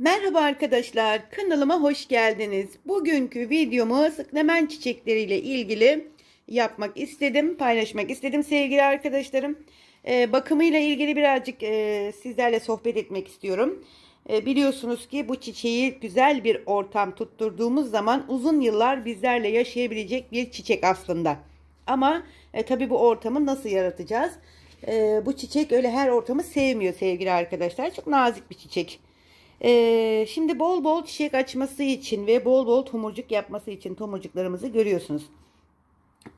Merhaba arkadaşlar, kanalıma hoş geldiniz. Bugünkü videomu sıklemen çiçekleriyle ilgili yapmak istedim, paylaşmak istedim sevgili arkadaşlarım. Ee, bakımıyla ilgili birazcık e, sizlerle sohbet etmek istiyorum. E, biliyorsunuz ki bu çiçeği güzel bir ortam tutturduğumuz zaman uzun yıllar bizlerle yaşayabilecek bir çiçek aslında. Ama e, tabii bu ortamı nasıl yaratacağız? E, bu çiçek öyle her ortamı sevmiyor sevgili arkadaşlar. Çok nazik bir çiçek. Ee, şimdi bol bol çiçek açması için ve bol bol tomurcuk yapması için tomurcuklarımızı görüyorsunuz.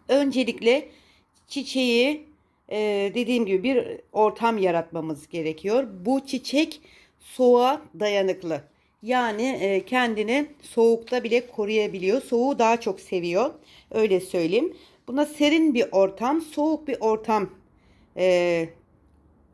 Öncelikle çiçeği e, dediğim gibi bir ortam yaratmamız gerekiyor. Bu çiçek soğuğa dayanıklı. Yani e, kendini soğukta bile koruyabiliyor. Soğuğu daha çok seviyor. Öyle söyleyeyim. Buna serin bir ortam, soğuk bir ortam e,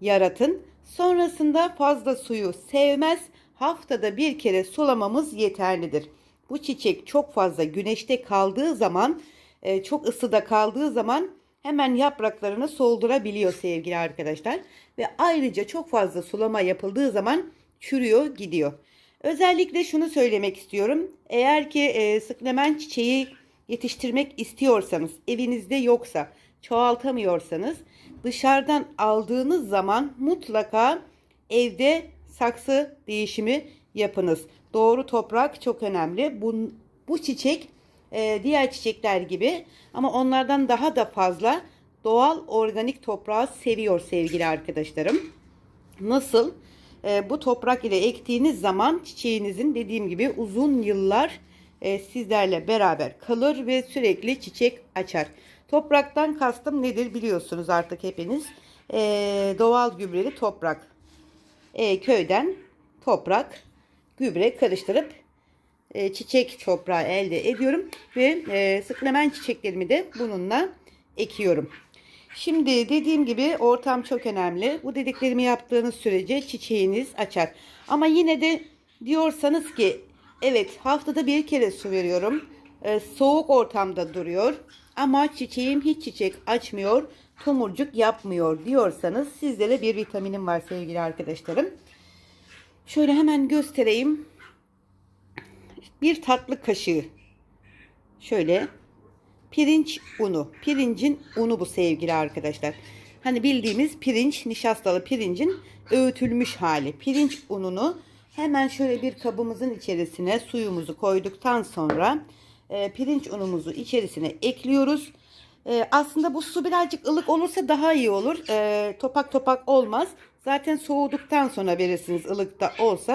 yaratın. Sonrasında fazla suyu sevmez. Haftada bir kere sulamamız yeterlidir. Bu çiçek çok fazla güneşte kaldığı zaman, e, çok ısıda kaldığı zaman hemen yapraklarını soldurabiliyor sevgili arkadaşlar. Ve ayrıca çok fazla sulama yapıldığı zaman çürüyor gidiyor. Özellikle şunu söylemek istiyorum. Eğer ki e, sıklemen çiçeği yetiştirmek istiyorsanız, evinizde yoksa, çoğaltamıyorsanız dışarıdan aldığınız zaman mutlaka evde saksı değişimi yapınız. Doğru toprak çok önemli. Bu, bu çiçek e, diğer çiçekler gibi ama onlardan daha da fazla doğal organik toprağı seviyor sevgili arkadaşlarım. Nasıl? E, bu toprak ile ektiğiniz zaman çiçeğinizin dediğim gibi uzun yıllar e, sizlerle beraber kalır ve sürekli çiçek açar. Topraktan kastım nedir biliyorsunuz artık hepiniz. E, doğal gübreli toprak. E, köyden toprak, gübre karıştırıp e, çiçek toprağı elde ediyorum ve e, sıklemen çiçeklerimi de bununla ekiyorum. Şimdi dediğim gibi ortam çok önemli. Bu dediklerimi yaptığınız sürece çiçeğiniz açar. Ama yine de diyorsanız ki evet haftada bir kere su veriyorum. E, soğuk ortamda duruyor ama çiçeğim hiç çiçek açmıyor, tomurcuk yapmıyor diyorsanız sizlere bir vitaminim var sevgili arkadaşlarım. Şöyle hemen göstereyim. Bir tatlı kaşığı. Şöyle pirinç unu. Pirincin unu bu sevgili arkadaşlar. Hani bildiğimiz pirinç, nişastalı pirincin öğütülmüş hali. Pirinç ununu hemen şöyle bir kabımızın içerisine suyumuzu koyduktan sonra e, pirinç unumuzu içerisine ekliyoruz. E, aslında bu su birazcık ılık olursa daha iyi olur. E, topak topak olmaz. Zaten soğuduktan sonra verirsiniz ılıkta olsa.